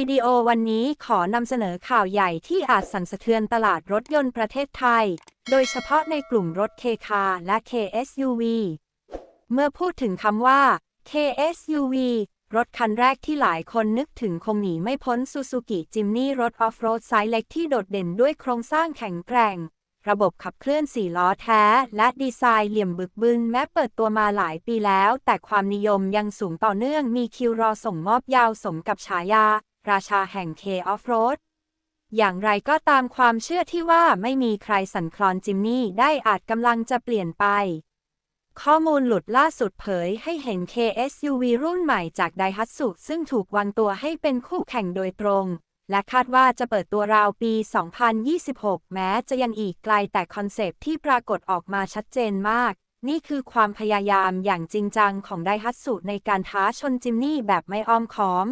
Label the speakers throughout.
Speaker 1: วิดีโอวันนี้ขอนำเสนอข่าวใหญ่ที่อาจสั่นสะเทือนตลาดรถยนต์ประเทศไทย โดยเฉพาะในกลุ่มรถ K คาและ KSUV เมื่อพูดถึงคำว่า KSUV รถคันแรกที่หลายคนนึกถึงคงหนีไม่พ้น Suzuki Jimny รถออฟโรดไซส์เล็กที่โดดเด่นด้วยโครงสร้างแข็งแกร่ง ระบบขับเคลื่อน4ล้อแท้ และดีไซน์เหลี่ยมบึกบึนแม้เปิดตัวมาหลายปีแล้ว แต่ความนิยมยังสูงต่อเนื่องมีคิวรอส่งมอบยาวสมกับฉายา ราชาแห่ง K Off-Road อย่างไรก็ตามความเชื่อที่ว่าไม่มีใครสั่นคลอนจิมนี่ได้อาจกำลังจะเปลี่ยนไป ข้อมูลหลุดล่าสุดเผยให้เห็น KSUV รุ่นใหม่จากไดฮัตสุซึ่งถูกวางตัวให้เป็นคู่แข่งโดยตรง และคาดว่าจะเปิดตัวราวปี 2026 แม้จะยังอีกไกลแต่คอนเซปที่ปรากฏออกมาชัดเจนมาก นี่คือความพยายามอย่างจริงจังของไดฮัตสุในการท้าชนจิมนี่แบบไม่อ้อมค้อม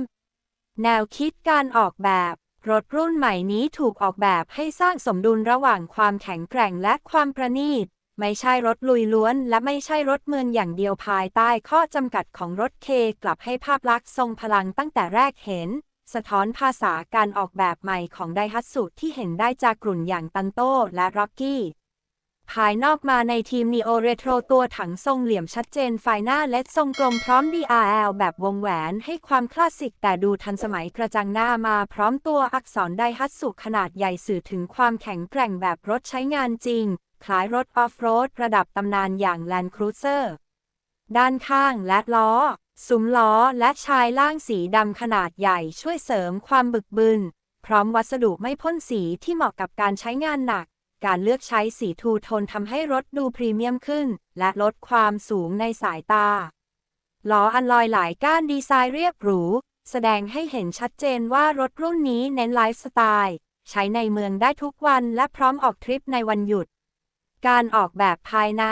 Speaker 1: แนวคิดการออกแบบ รถรุ่นใหม่นี้ถูกออกแบบให้สร้างสมดุลระหว่างความแข็งแกร่งและความประณีต ไม่ใช่รถลุยล้วน และไม่ใช่รถเมืองอย่างเดียวภายใต้ข้อจำกัดของรถเคกลับให้ภาพลักษณ์ทรงพลังตั้งแต่แรกเห็น สะท้อนภาษาการออกแบบใหม่ของไดฮัตสุที่เห็นได้จากกลุ่นอย่างตันโตและร็อกกี้ ภายนอกมาในทีม Neo Retro ตัวถังทรงเหลี่ยมชัดเจนไฟหน้าเล็ดทรงกลมพร้อม DRL แบบวงแหวนให้ความคลาสสิกแต่ดูทันสมัยกระจังหน้ามาพร้อมตัวอักษรไดฮัตสุขนาดใหญ่สื่อถึงความแข็งแกร่งแบบรถใช้งานจริง คล้ายรถออฟโรดระดับตำนานอย่าง Land Cruiser ด้านข้างและล้อ ซุ้มล้อและชายล่างสีดำขนาดใหญ่ช่วยเสริมความบึกบึน พร้อมวัสดุไม่พ่นสีที่เหมาะกับการใช้งานหนัก การเลือกใช้สีทูโทนทำให้รถดูพรีเมียมขึ้น และลดความสูงในสายตา ล้ออันลอยหลายก้านดีไซน์เรียบหรู แสดงให้เห็นชัดเจนว่ารถรุ่นนี้เน้นไลฟ์สไตล์ ใช้ในเมืองได้ทุกวันและพร้อมออกทริปในวันหยุด การออกแบบภายใน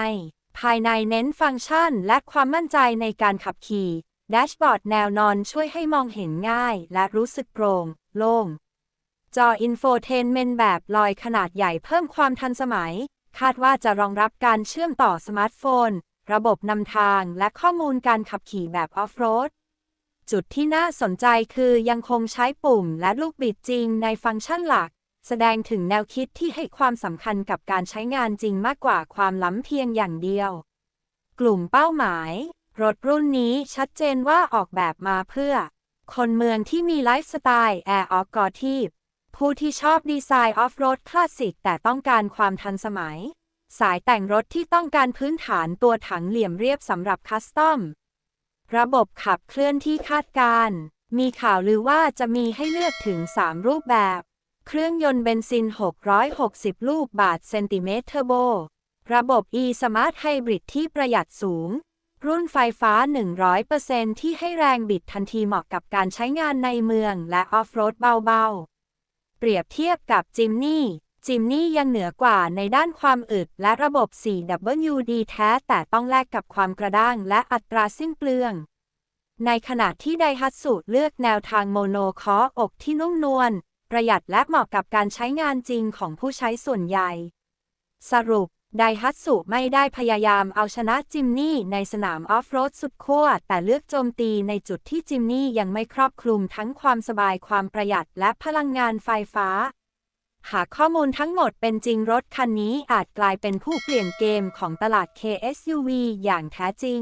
Speaker 1: ภายในเน้นฟังก์ชันและความมั่นใจในการขับขี่ แดชบอร์ดแนวนอนช่วยให้มองเห็นง่าย และรู้สึกโปร่ง โล่ง จออินโฟเทนเมนต์แบบลอยขนาดใหญ่เพิ่มความทันสมัย คาดว่าจะรองรับการเชื่อมต่อสมาร์ทโฟน ระบบนำทางและข้อมูลการขับขี่แบบออฟโรด จุดที่น่าสนใจคือยังคงใช้ปุ่มและลูกบิดจริงในฟังก์ชันหลัก แสดงถึงแนวคิดที่ให้ความสำคัญกับการใช้งานจริงมากกว่าความล้ำเพียงอย่างเดียว กลุ่มเป้าหมาย รถรุ่นนี้ชัดเจนว่าออกแบบมาเพื่อ คนเมืองที่มีไลฟ์สไตล์แอร์ออกกอทีฟ ผู้ที่ชอบดีไซน์ออฟโรดคลาสสิกแต่ต้องการความทันสมัย สายแต่งรถที่ต้องการพื้นฐานตัวถังเหลี่ยมเรียบสำหรับคัสตอม ระบบขับเคลื่อนที่คาดการ มีข่าวลือว่าจะมีให้เลือกถึง 3 รูปแบบ เครื่องยนต์เบนซิน 660 ลูกบาทเซนติเมตรเทอร์โบ ระบบ e-smart hybrid ที่ประหยัดสูง รุ่นไฟฟ้า 100%ที่ให้แรงบิดทันทีเหมาะกับการใช้งานในเมืองและออฟโรดเบาๆ เปรียบเทียบกับจิมนี่ จิมนี่ยังเหนือกว่าในด้านความอึดและระบบ 4WD แท้แต่ต้องแลกกับความกระด้างและอัตราสิ้นเปลือง ในขณะที่ไดฮัตสุเลือกแนวทางโมโนคออกที่นุ่มนวลประหยัดและเหมาะกับการใช้งานจริงของผู้ใช้ส่วนใหญ่ สรุป ไดฮัตสุไม่ได้พยายามเอาชนะจิมนี่ในสนามออฟโรดสุดขั้วแต่เลือกโจมตีในจุดที่จิมนี่ยังไม่ครอบคลุมทั้งความสบายความประหยัดและพลังงานไฟฟ้า หากข้อมูลทั้งหมดเป็นจริงรถคันนี้อาจกลายเป็นผู้เปลี่ยนเกมของตลาด KSUV อย่างแท้จริง